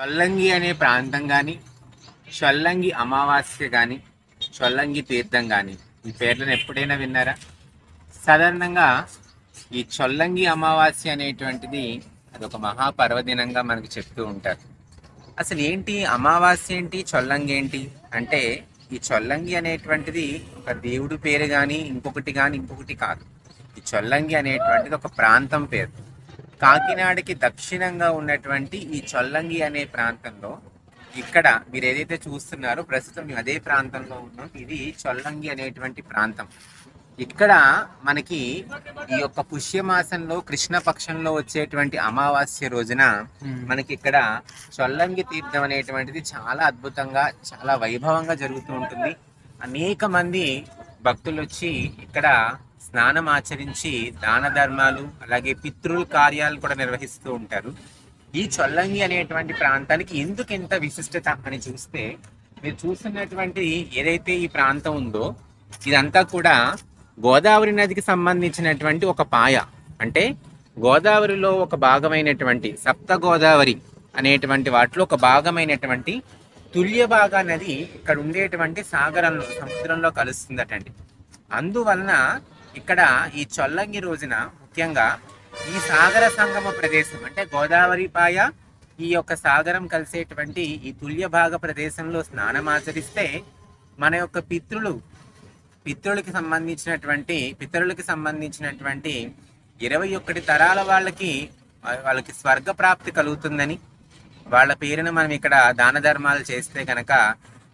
చొల్లంగి అనే ప్రాంతం కానీ చొల్లంగి అమావాస్య కానీ చొల్లంగి తీర్థం కానీ ఈ పేర్లను ఎప్పుడైనా విన్నారా? సాధారణంగా ఈ చొల్లంగి అమావాస్య అనేటువంటిది అది ఒక మహాపర్వదినంగా మనకు చెప్తూ ఉంటారు. అసలు ఏంటి అమావాస్య ఏంటి చొల్లంగి ఏంటి? అంటే ఈ చొల్లంగి అనేటువంటిది ఒక దేవుడి పేరు కానీ ఇంకొకటి కానీ ఇంకొకటి కాదు. ఈ చొల్లంగి అనేటువంటిది ఒక ప్రాంతం పేరు. కాకినాడకి దక్షిణంగా ఉన్నటువంటి ఈ చొల్లంగి అనే ప్రాంతంలో ఇక్కడ మీరు ఏదైతే చూస్తున్నారో ప్రస్తుతం మేము అదే ప్రాంతంలో ఉన్నాం. ఇది చొల్లంగి అనేటువంటి ప్రాంతం. ఇక్కడ మనకి ఈ యొక్క పుష్యమాసంలో కృష్ణ పక్షంలో వచ్చేటువంటి అమావాస్య రోజున మనకి ఇక్కడ చొల్లంగి తీర్థం అనేటువంటిది చాలా అద్భుతంగా చాలా వైభవంగా జరుగుతూ ఉంటుంది. అనేక మంది భక్తులు వచ్చి ఇక్కడ స్నానం ఆచరించి దాన ధర్మాలు అలాగే పితృల కార్యాలు కూడా నిర్వహిస్తూ ఉంటారు. ఈ చొల్లంగి అనేటువంటి ప్రాంతానికి ఎందుకు ఇంత విశిష్టత అని చూస్తే మీరు చూస్తున్నటువంటి ఏదైతే ఈ ప్రాంతం ఉందో ఇదంతా కూడా గోదావరి నదికి సంబంధించినటువంటి ఒక పాయ. అంటే గోదావరిలో ఒక భాగమైనటువంటి సప్త గోదావరి అనేటువంటి వాటిలో ఒక భాగమైనటువంటి తుల్య భాగా నది ఇక్కడ ఉండేటువంటి సాగరంలో సముద్రంలో కలుస్తుందటండి. అందువలన ఇక్కడ ఈ చొల్లంగి రోజున ముఖ్యంగా ఈ సాగర సంగమ ప్రదేశం అంటే గోదావరి పాయ ఈ యొక్క సాగరం కలిసేటువంటి ఈ తుల్య భాగ ప్రదేశంలో స్నానం ఆచరిస్తే మన యొక్క పితృలు పితృలకి సంబంధించినటువంటి పితరులకి సంబంధించినటువంటి ఇరవై ఒకటి తరాల వాళ్ళకి వాళ్ళకి స్వర్గ ప్రాప్తి కలుగుతుందని వాళ్ళ పేరున మనం ఇక్కడ దాన ధర్మాలు చేస్తే కనుక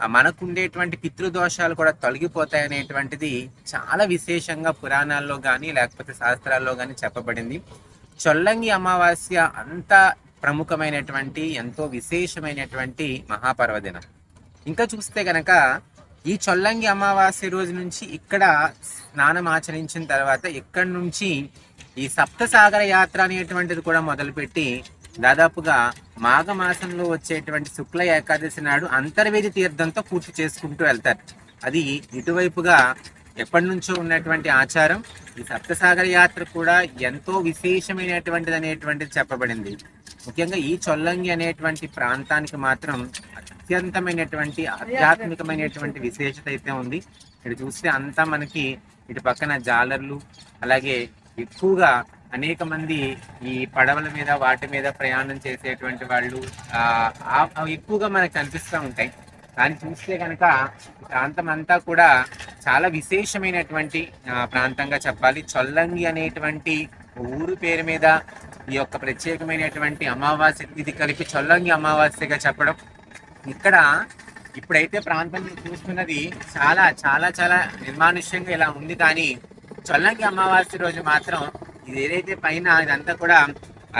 మనకుండేటువంటి పితృదోషాలు కూడా తొలగిపోతాయి అనేటువంటిది చాలా విశేషంగా పురాణాల్లో కానీ లేకపోతే శాస్త్రాల్లో కానీ చెప్పబడింది. చొల్లంగి అమావాస్య అంత ప్రముఖమైనటువంటి ఎంతో విశేషమైనటువంటి మహాపర్వదినం. ఇంకా చూస్తే కనుక ఈ చొల్లంగి అమావాస్య రోజు నుంచి ఇక్కడ స్నానం ఆచరించిన తర్వాత ఇక్కడ నుంచి ఈ సప్తసాగర యాత్ర అనేటువంటిది కూడా మొదలుపెట్టి దాదాపుగా మాఘమాసంలో వచ్చేటువంటి శుక్ల ఏకాదశి నాడు అంతర్వేది తీర్థంతో పూర్తి చేసుకుంటూ వెళ్తారు. అది ఇటువైపుగా ఎప్పటి నుంచో ఉన్నటువంటి ఆచారం. ఈ సప్తసాగర యాత్ర కూడా ఎంతో విశేషమైనటువంటిది అనేటువంటిది చెప్పబడింది. ముఖ్యంగా ఈ చొల్లంగి అనేటువంటి ప్రాంతానికి మాత్రం అత్యంతమైనటువంటి ఆధ్యాత్మికమైనటువంటి విశేషత అయితే ఉంది. ఇక్కడ చూస్తే అంతా మనకి ఇటు పక్కన జాలర్లు అలాగే ఎక్కువగా అనేక మంది ఈ పడవల మీద వాటి మీద ప్రయాణం చేసేటువంటి వాళ్ళు ఎక్కువగా మనకు కనిపిస్తూ ఉంటాయి. దాన్ని చూస్తే కనుక ప్రాంతం అంతా కూడా చాలా విశేషమైనటువంటి ప్రాంతంగా చెప్పాలి. చొల్లంగి అనేటువంటి ఊరు పేరు మీద ఈ యొక్క ప్రత్యేకమైనటువంటి అమావాస్య ఇది కలిపి చొల్లంగి అమావాస్యగా చెప్పడం. ఇక్కడ ఇప్పుడైతే ప్రాంతం చూస్తున్నది చాలా చాలా చాలా నిర్మానుష్యంగా ఇలా ఉంది. కానీ చొల్లంగి అమావాస్య రోజు మాత్రం ఇది ఏదైతే పైన ఇదంతా కూడా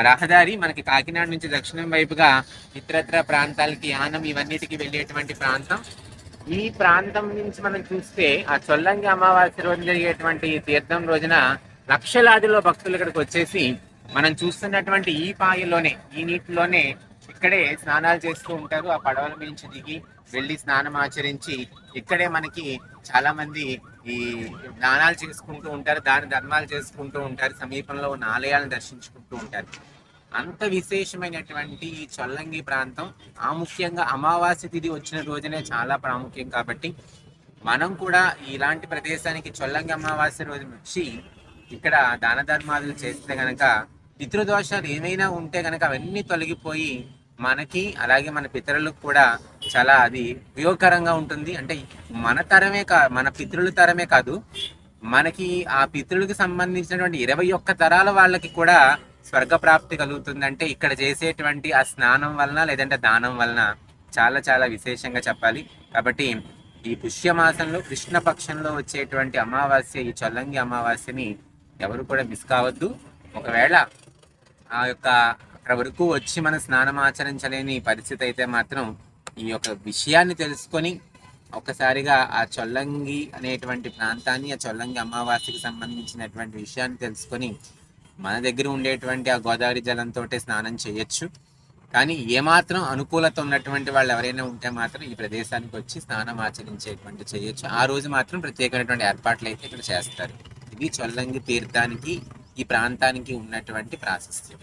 రహదారి మనకి కాకినాడ నుంచి దక్షిణం వైపుగా ఇతరత్ర ప్రాంతాలకి యానం ఇవన్నిటికి వెళ్ళేటువంటి ప్రాంతం. ఈ ప్రాంతం నుంచి మనం చూస్తే ఆ చొల్లంగి అమావాస్య రోజు జరిగేటువంటి తీర్థం రోజున లక్షలాదిలో భక్తులు ఇక్కడికి వచ్చేసి మనం చూస్తున్నటువంటి ఈ పాయలోనే ఈ నీటిలోనే ఇక్కడే స్నానాలు చేస్తూ ఉంటారు. ఆ పడవల నుంచి దిగి వెళ్ళి స్నానం ఆచరించి ఇక్కడే మనకి చాలా మంది ఈ దానాలు చేసుకుంటూ ఉంటారు దాని ధర్మాలు చేసుకుంటూ ఉంటారు సమీపంలో ఉన్న ఆలయాలను దర్శించుకుంటూ ఉంటారు. అంత విశేషమైనటువంటి ఈ చొల్లంగి ప్రాంతం ఆ ముఖ్యంగా అమావాస్య తిథి వచ్చిన రోజునే చాలా ప్రాముఖ్యం కాబట్టి మనం కూడా ఇలాంటి ప్రదేశానికి చొల్లంగి అమావాస్య రోజు వచ్చి ఇక్కడ దాన ధర్మాదులు చేస్తే గనక పితృదోషాలు ఏమైనా ఉంటే గనక అవన్నీ తొలగిపోయి మనకి అలాగే మన పితరులకు కూడా చాలా అది ఉపయోగకరంగా ఉంటుంది. అంటే మన తరమే కా మన పితృల తరమే కాదు మనకి ఆ పితృలకు సంబంధించినటువంటి ఇరవై ఒక్క తరాల వాళ్ళకి కూడా స్వర్గ ప్రాప్తి కలుగుతుందంటే ఇక్కడ చేసేటువంటి ఆ స్నానం వలన లేదంటే దానం వలన చాలా చాలా విశేషంగా చెప్పాలి. కాబట్టి ఈ పుష్యమాసంలో కృష్ణ పక్షంలో వచ్చేటువంటి అమావాస్య ఈ చొల్లంగి అమావాస్యని ఎవరు కూడా మిస్ కావద్దు. ఒకవేళ ఆ యొక్క అక్కడ వరకు వచ్చి మన స్నానం ఆచరించలేని పరిస్థితి అయితే మాత్రం ఈ యొక్క విషయాన్ని తెలుసుకొని ఒక్కసారిగా ఆ చొల్లంగి అనేటువంటి ప్రాంతాన్ని ఆ చొల్లంగి అమావాస్యకి సంబంధించినటువంటి విషయాన్ని తెలుసుకొని మన దగ్గర ఉండేటువంటి ఆ గోదావరి జలంతో స్నానం చేయొచ్చు. కానీ ఏమాత్రం అనుకూలత ఉన్నటువంటి వాళ్ళు ఎవరైనా ఉంటే మాత్రం ఈ ప్రదేశానికి వచ్చి స్నానం ఆచరించేటువంటి చేయొచ్చు. ఆ రోజు మాత్రం ప్రత్యేకమైనటువంటి ఏర్పాట్లు అయితే ఇక్కడ చేస్తారు. ఇది చొల్లంగి తీర్థానికి ఈ ప్రాంతానికి ఉన్నటువంటి ప్రాశస్త్యం.